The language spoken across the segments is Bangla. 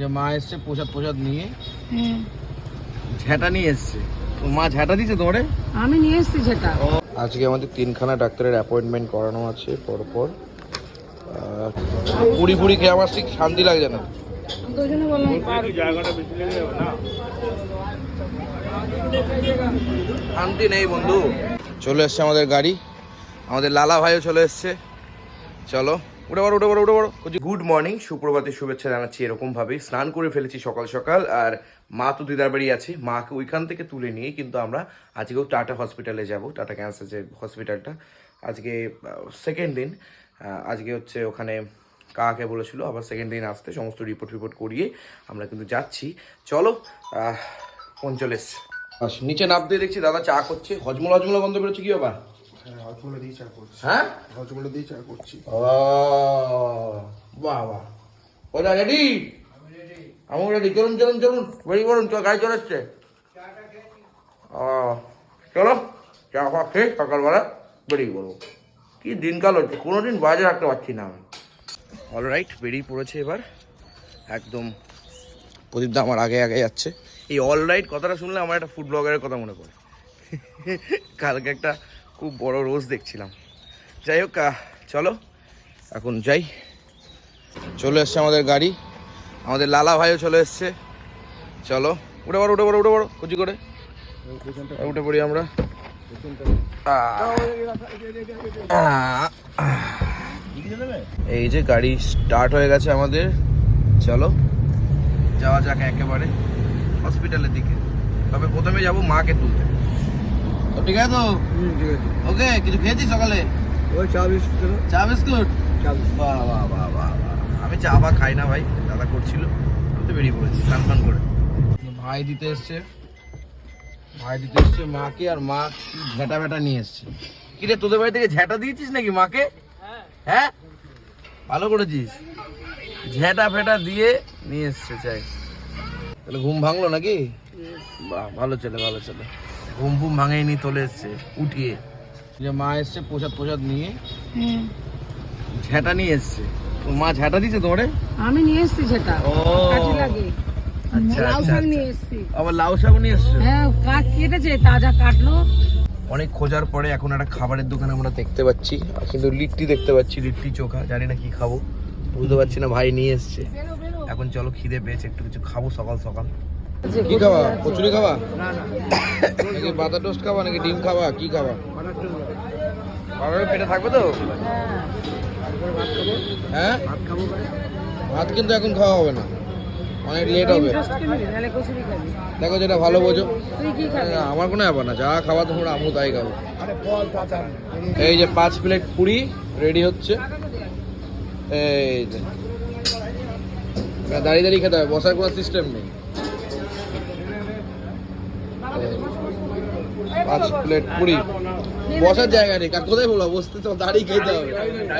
যে মা এসছে প্রসাদ প্রসাদ নিয়ে। হুম। ঝ্যাঁটা নিয়ে এসছে। তো মা ঝ্যাঁটা দিছে তোমারে? আমি নিয়ে এসছি সেটা আজকে আমাদের তিনখানা ডাক্তারের অ্যাপয়েন্টমেন্ট করানো আছে পরপর। পুরি পুরি খেয়ে আমার ঠিক শান্তি লাগছে না। শান্তি নেই বন্ধু। চলে এসছে আমাদের গাড়ি। আমাদের লালা ভাইও চলে এসছে। চলো। উঠে পড়ো উঠে পড়ো উঠে পড়ো। গুড মর্নিং সুপ্রভাতের শুভেচ্ছা জানাচ্ছি এরকম ভাবেই স্নান করে ফেলেছি সকাল সকাল আর মা তো দিদার বাড়ি আছে। মাকে ওইখান থেকে তুলে নিয়ে কিন্তু আমরা আজকেও টাটা হসপিটালে যাব টাটা ক্যান্সার যে হসপিটালটা। আজকে সেকেন্ড দিন আজকে হচ্ছে ওখানে কাকে বলেছিল আবার সেকেন্ড দিন আসতে সমস্ত রিপোর্ট রিপোর্ট করিয়ে আমরা কিন্তু যাচ্ছি। চলো আস, নিচে নামতে দেখছি দাদা চা করছে হজমল হজমলা বন্ধ বেরোচ্ছে কি বাবা হ্যাঁ দিয়ে চা করছি। হ্যাঁ? হজমলে দিয়ে চা করছি। ও বাহ বাহ। ওটা রেডি আমি রেডি চলুন চলুন চলুন। বেরিয়ে পড়ুন চল গাড়ি চলে এসছে। ও চলো চা খাওয়া খেয়ে সকালবেলা বেরিয়ে পড়ব। কি দিনকাল হচ্ছে? কোনো দিন বাজে রাখতে পারছি না আমি। অলরাইট বেরিয়ে পড়েছে এবার। একদম প্রদীপ দা আমার আগে আগে যাচ্ছে। এই অলরাইট কথাটা শুনলে আমার একটা ফুড ব্লগারের কথা মনে পড়ে। কালকে একটা খুব বড় রোজ দেখছিলাম। যাই হোক চলো, এখন যাই। চলে এসছে আমাদের গাড়ি। আমাদের লালা ভাইও চলে এসছে। চলো, উঠে পড়ো উঠে পড়ো উঠে পড়ো, কুচি করে। উঠে পড়ি আমরা। এই যে গাড়ি স্টার্ট হয়ে গেছে আমাদের। চলো, যাওয়া যাক একেবারে হসপিটালের দিকে। তবে প্রথমে যাব মাকে তুলতে। ঠিক আছে তো? ঠিক আছে। ওকে কিছু খেয়েছিস সকালে? ওই চা বিস্কুট চা বিস্কুট? বাহ বাহ বাহ বাহ বাহ। আমি চা বা খাই না ভাই দাদা করছিল। আমি তো বেরিয়ে পড়েছি স্নান ফান করে। ভাই দিতে এসছে। ভাই দিতে এসছে মাকে আর মা ঝেঁটা ভেটা নিয়ে এসছে। কিরে তোদের বাড়ি থেকে ঝেঁটা দিয়েছিস নাকি মাকে? হ্যাঁ। ভালো করেছিস। ঝেঁটা ফেটা দিয়ে নিয়ে এসছে চাই। তাহলে ঘুম ভাঙলো নাকি? বাহ ভালো ছেলে ভালো ছেলে। ঘুম ফুম ভাঙেনি তোলে এসছে উঠিয়ে। যে মা এসছে প্রসাদ প্রসাদ নিয়ে। ঝ্যাঁটা নিয়ে এসছে। তো মা ঝ্যাঁটা দিছে তোমারে? আমি নিয়ে এসছি সেটা ও। লাগে। আচ্ছা আচ্ছা আচ্ছা। আবার লাউ শাক নিয়ে এসছো? হ্যাঁ কেটেছে তাজা কাটলো। অনেক খোঁজার পরে এখন একটা খাবারের দোকান আমরা দেখতে পাচ্ছি। কিন্তু লিট্টি দেখতে পাচ্ছি লিট্টি চোখা জানি না কি খাব। বুঝতে পারছি না ভাই নিয়ে এসছে। এখন চলো খিদে পেয়েছে একটু কিছু খাব সকাল সকাল। কি খাবা? কচুরি খাবা? না না। নাকি বাতা টোস্ট খাবা নাকি ডিম খাবা? কি খাবা? পেটে থাকবে তো? হ্যাঁ? ভাত কিন্তু এখন খাওয়া হবে না। অনেক লেট হবে। দেখো যেটা ভালো বোঝো। তুই কি খাবি? না, আমার কোনো ব্যাপার না। যা খাওয়া তোমরা আমু তাই খাব। এই যে পাঁচ প্লেট পুরি রেডি হচ্ছে। এই যে। দাঁড়িয়ে দাঁড়িয়ে খেতে হবে। বসার কোনো সিস্টেম নেই। পাঁচ প্লেট পুরি। বসার জায়গা নেই কোথায় বলব? বসতে তো দাঁড়িয়ে খেতে হবে।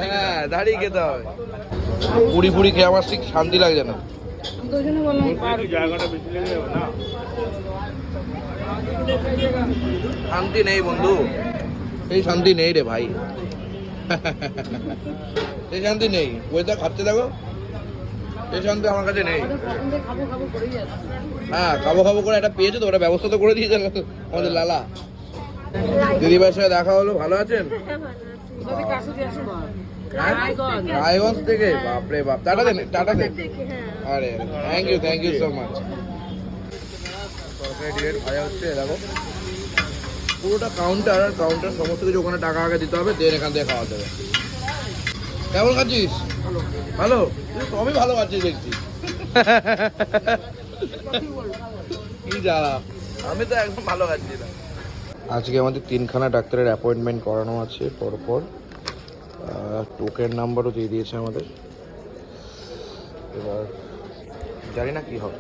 হ্যাঁ দাঁড়িয়ে খেতে হবে। পুরি পুরি খেয়ে আমার ঠিক শান্তি লাগছে না। শান্তি নেই বন্ধু। এই শান্তি নেই রে ভাই। এই শান্তি নেই। ওয়েদার খাচ্ছে দেখো। এই শান্তি আমার কাছে নেই। হ্যাঁ খাব খাব করে একটা পেয়েছ তো, ওটা ব্যবস্থা তো করে দিয়েছে আমাদের লালা। দিদিভাইয়ের সাথে দেখা হলো, ভালো আছেন? রায়গঞ্জ। থেকে? বাপরে বাপ। টাটা দেন টাটা দেন। আরে thank you thank you so much ticket ভাজা হচ্ছে, দেখো। পুরোটা কাউন্টার আর কাউন্টার সমস্ত কিছু ওখানে টাকা আগে দিতে হবে দেন এখান থেকে খাওয়াতে হবে কেমন খাচ্ছিস? ভালো। সবই ভালো আছি দেখছি। কি জ্বালা। আমি তো একদম ভালো আছি না। আজকে আমাদের তিনখানা ডাক্তারের অ্যাপয়েন্টমেন্ট করানো আছে পরপর। টোকেন নাম্বারও দিয়ে দিয়েছে আমাদের। এবার জানি না কী হবে।